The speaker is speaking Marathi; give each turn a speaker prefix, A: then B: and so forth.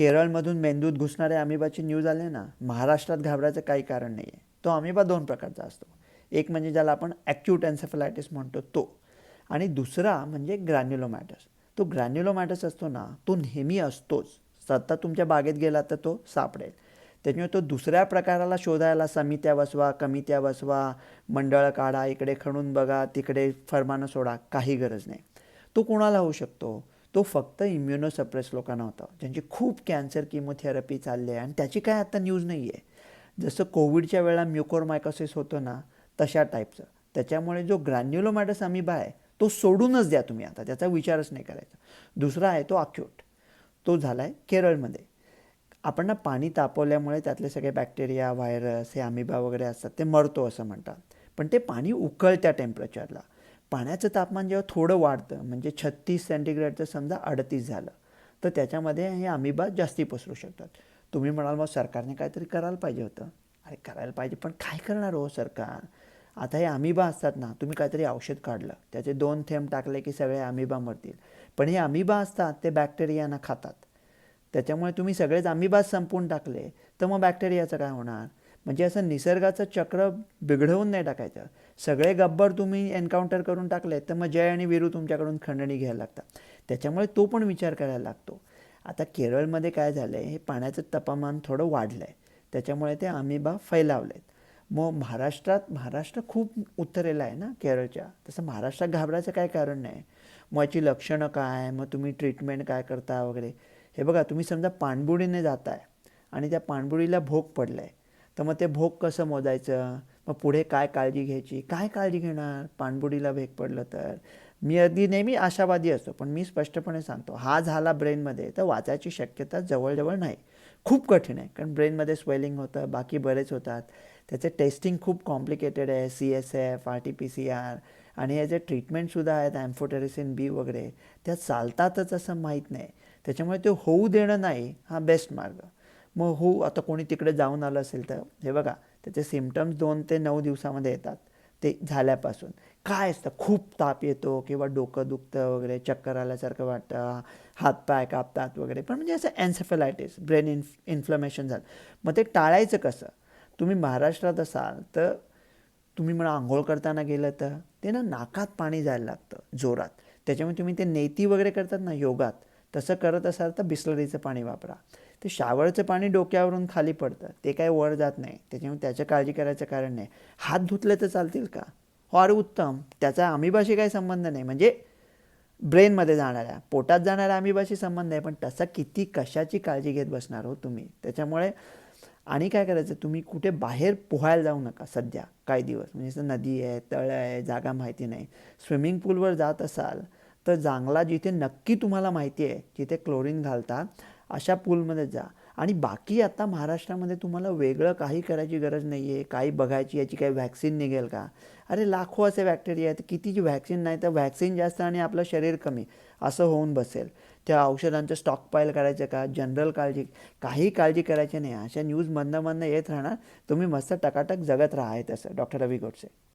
A: केरळमधून मेंदूत घुसणाऱ्या अमिबाची न्यूज आले ना महाराष्ट्रात घाबरायचं काही कारण नाही आहे तो अमिबा दोन प्रकारचा असतो. एक म्हणजे ज्याला आपण ॲक्यूट एन्सेफलायटिस म्हणतो तो. आणि दुसरा म्हणजे ग्रॅन्युलोमॅटस तो ग्रॅन्युलोमॅटस असतो ना तो नेहमी असतोच. सतत तुमच्या बागेत गेला तर तो सापडेल. त्याच्यामुळे तो दुसऱ्या प्रकाराला शोधायला समित्या बसवा कमित्या बसवा मंडळ काढा इकडे खणून बघा तिकडे फरमानं सोडा काही गरज नाही. तो कोणाला होऊ शकतो? तो फक्त इम्युनोसप्रेस लोकांना होता. ज्यांची खूप कॅन्सर किमोथेरपी चालली आहे. आणि त्याची काय आता न्यूज नाही आहे जसं कोविडच्या वेळा म्युकोरमायकोसिस होतो ना तशा टाईपचं त्याच्यामुळे जो ग्रॅन्युलोमॅटस अमिबा आहे तो सोडूनच द्या तुम्ही आता. त्याचा विचारच नाही करायचा. दुसरा आहे तो अक्यूट तो झाला आहे केरळमध्ये. आपण ना पाणी तापवल्यामुळे त्यातले सगळे बॅक्टेरिया व्हायरस हे अमिबा वगैरे असतात ते मरतो असं म्हणतात. पण ते पाणी उकळत्या टेम्परेचरला पाण्याचं तापमान जेव्हा थोडं वाढतं म्हणजे छत्तीस सेंटीग्रेडचं समजा अडतीस झालं तर त्याच्यामध्ये हे अमिबा जास्ती पसरू शकतात. तुम्ही म्हणाल मग सरकारने काहीतरी करायला पाहिजे होतं. अरे करायला पाहिजे पण काय करणार हो सरकार? आता हे अमिबा असतात ना तुम्ही काहीतरी औषध काढलं त्याचे दोन थेंब टाकले की सगळे अमिबा मरतील. पण हे अमिबा असतात ते बॅक्टेरियांना खातात. त्याच्यामुळे तुम्ही सगळेच अमिबाज संपून टाकले तर मग बॅक्टेरियाचं काय होणार? म्हणजे असं निसर्गाचं चक्र बिघडवून नाही टाकायचं. सगळे गब्बर तुम्ही एन्काउंटर करून टाकले तर मग जय आणि वीरू तुमच्याकडून खंडणी घ्यायला लागतात. त्याच्यामुळे तो पण विचार करायला लागतो. आता केरळमध्ये काय झालं आहे हे पाण्याचं तापमान थोडं वाढलं आहे त्याच्यामुळे ते अमिबा फैलावलेत. मग महाराष्ट्रात महाराष्ट्र खूप उत्तरेला आहे ना केरळच्या? तसं महाराष्ट्रात घाबरायचं काय कारण नाही. मग याची लक्षणं काय? मग तुम्ही ट्रीटमेंट काय करता वगैरे? हे बघा तुम्ही समजा पाणबुडीने जाताय आणि त्या पाणबुडीला भोग पडलं आहे तर मग ते भोग कसं मोजायचं? मग पुढे काय काळजी घ्यायची? काय काळजी घेणार? पाणबुडीला भेग पडलं तर? मी अगदी नेहमी आशावादी असतो पण मी स्पष्टपणे सांगतो हा झाला ब्रेनमध्ये तर वाचायची शक्यता जवळजवळ नाही. खूप कठीण आहे कारण ब्रेनमध्ये स्वेलिंग होतं बाकी बरेच होतात. त्याचे टेस्टिंग खूप कॉम्प्लिकेटेड आहे C S F R T P C R आणि याचे ट्रीटमेंटसुद्धा आहेत ॲम्फोटेरिसिन बी वगैरे. त्या चालतातच असं माहीत नाही. त्याच्यामुळे ते होऊ देणं नाही हा बेस्ट मार्ग. मग हो आता कोणी तिकडे जाऊन आलं असेल तर हे बघा त्याचे सिमटम्स दोन ते नऊ दिवसामध्ये येतात ते झाल्यापासून. काय असतं? खूप ताप येतो किंवा डोकं दुखतं वगैरे चक्कर आल्यासारखं वाटतं हातपाय कापतात वगैरे. पण म्हणजे असं एन्सेफलायटिस ब्रेन इन्फ इन्फ्लमेशन झालं. मग ते टाळायचं कसं? तुम्ही महाराष्ट्रात असाल तर तुम्ही म्हणा आंघोळ करताना गेलं तर ते ना नाकात पाणी जायला लागतं जोरात. त्याच्यामुळे तुम्ही ते नेती वगैरे करतात ना योगात तसं करत असाल तर बिस्लरीचं पाणी वापरा. ते शावरचं पाणी डोक्यावरून खाली पडतं. ते काय वर जात नाही. त्याच्यामुळे त्याची काळजी करायचं कारण नाही. हात धुतले तर चालतील का? हो अरे उत्तम. त्याचा अमिबाशी काही संबंध नाही. म्हणजे ब्रेनमध्ये जाणाऱ्या पोटात जाणाऱ्या अमिबाशी संबंध आहे. पण तसा किती कशाची काळजी घेत बसणार हो तुम्ही? त्याच्यामुळे आणि काय करायचं? तुम्ही कुठे बाहेर पोहायला जाऊ नका सध्या. काही दिवस. म्हणजे नदी आहे तळ आहे जागा माहिती नाही. स्विमिंग पूलवर जात असाल तर जांगला जिथे नक्की तुम्हाला माहिती आहे जिथे क्लोरीन घालतात अशा पूलमध्ये जा. आणि बाकी आता महाराष्ट्रामध्ये तुम्हाला वेगळं काही करायची गरज नाही आहे काही बघायची याची काही व्हॅक्सिन निघेल का? अरे लाखो असे बॅक्टेरिया आहेत कितीची व्हॅक्सिन नाही तर व्हॅक्सिन जास्त आणि आपलं शरीर कमी असं होऊन बसेल. त्या औषधांचं स्टॉक पाईल करायचं का? जनरल काळजी काही काळजी करायची नाही. अशा न्यूज मधनं येत राहणार. तुम्ही मस्त टकाटक जगत राहा आहे तसं. डॉक्टर रवी गोडसे.